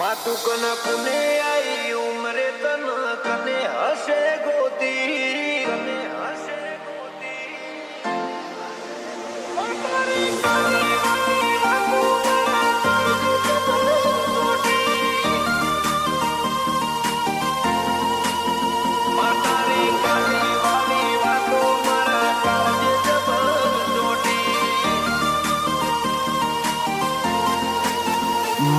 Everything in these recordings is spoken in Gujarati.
માતું કન કુને આઈ ઉમરે તન કને હશે?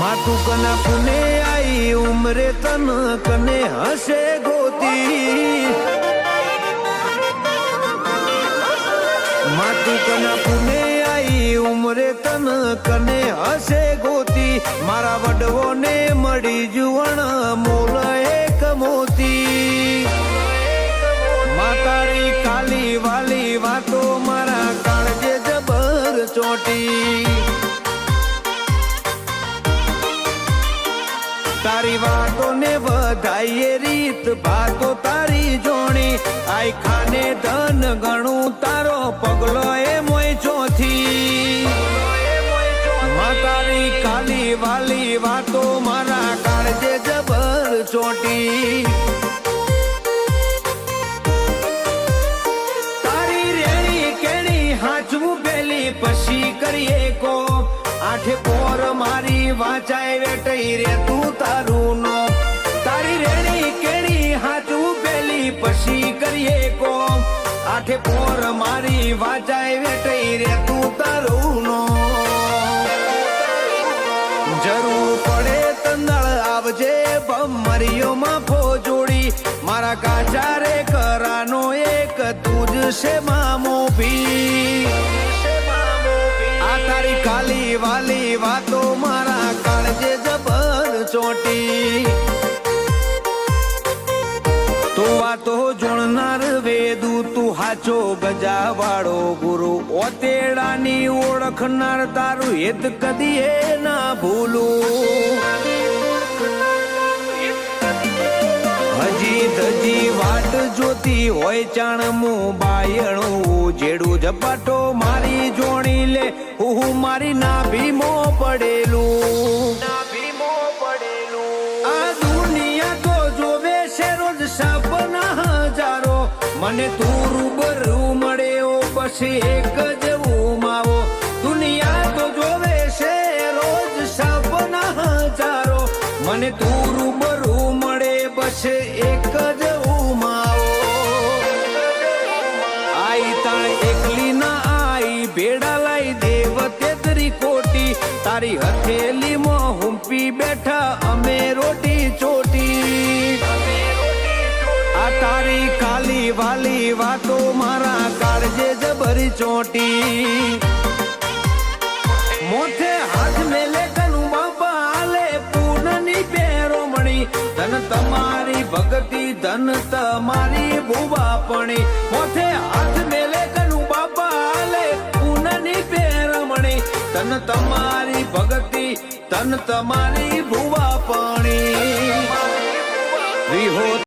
માતું કના કુને આઈ, ઉમરે તન કને હશે ગોતી. માતું કના કુને આઈ, ઉમરે તન કને હશે ગોતી. મારા વડવોને મળી જુવણ મોલ એક મોતી. માતારી કાલી વાલી વાતો મારા કાળજે જબર ચોટી. તારી વાતો ને વધાઈએ રીત ભાતો તારી જોણી. આઈ ખાને ધન ગણું, તારો પગલો એ મોય ચોથી. તારી કાલી વાલી વાતો મારા કાળજે જબર ચોટી. તારી રેણી કેણી હાચવું પેલી પછી કરીએ કો આઠે પોર મારી વાંચાય વેટઈ રે, તું તારું નો. તારી રેણી કેણી હાચું પેલી પછી કરીએ કો આઠે પોર મારી વાંચાય વેટઈ રે, તું તારું નો. જરૂર પડે તંદળ આવજે ભમરીઓ માં જોડી મારા કાચારે કરાનો એક તું જ છે મામો ભી. વાતો મારા કાળજે જબર ચોટી. તું વાતો જોણનાર વેદુ, તું હાચો ગજાવાળો ગુરુ. ઓતેડાની ઓળખનાર તારું હેત કદી એ ના ભૂલું. હજી ધજી વાટ જોતી હોય ચાણમું બાયણું. જેડું ઝપાટો મારી જોણી લે, હું મારી નાભીમો પડેલું મને તું રૂબરૂ મળે પછી એક જેવું માવો દુનિયા તો જોવે છે રોજ સપના હજારો. મને તું રૂબરૂ મળે, પછી એક જ ઉમાવો આઈ તાણ એકલી ના આઈ, ભેડા લાઈ દેવ તેતરી કોટી. તારી હથેલી માં હુંપી બેઠા અમે ચોટી મોથે હાથ મેલે કનું બાપા હાલે, પૂનની પેરોમણી ધન તમારી ભક્તિ, ધન તમારી ભૂવાપણી મોથે હાથ મેલે કનું બાપા હાલે, પૂનની પેરમણી ધન તમારી ભક્તિ, ધન તમારી ભૂવાપણી વિહો